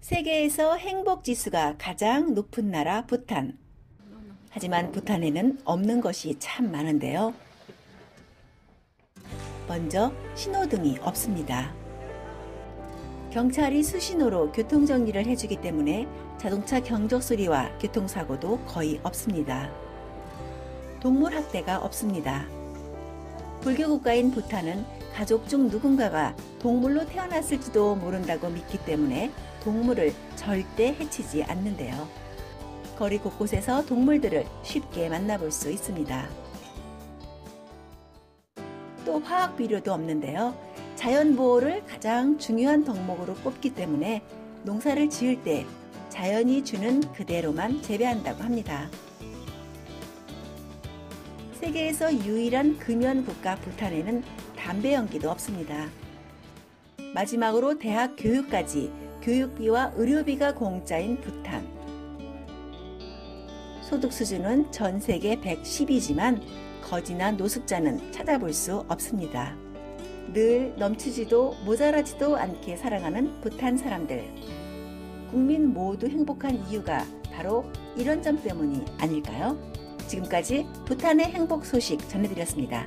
세계에서 행복 지수가 가장 높은 나라 부탄. 하지만 부탄에는 없는 것이 참 많은데요. 먼저 신호등이 없습니다. 경찰이 수신호로 교통정리를 해주기 때문에 자동차 경적 소리와 교통사고도 거의 없습니다. 동물 학대가 없습니다. 불교 국가인 부탄은 가족 중 누군가가 동물로 태어났을지도 모른다고 믿기 때문에 동물을 절대 해치지 않는데요. 거리 곳곳에서 동물들을 쉽게 만나볼 수 있습니다. 또 화학 비료도 없는데요. 자연 보호를 가장 중요한 덕목으로 꼽기 때문에 농사를 지을 때 자연이 주는 그대로만 재배한다고 합니다. 세계에서 유일한 금연 국가 부탄에는 담배 연기도 없습니다. 마지막으로 대학 교육까지 교육비와 의료비가 공짜인 부탄. 소득 수준은 전 세계 110이지만 거지나 노숙자는 찾아볼 수 없습니다. 늘 넘치지도 모자라지도 않게 살아가는 부탄 사람들. 국민 모두 행복한 이유가 바로 이런 점 때문이 아닐까요? 지금까지 부탄의 행복 소식 전해드렸습니다.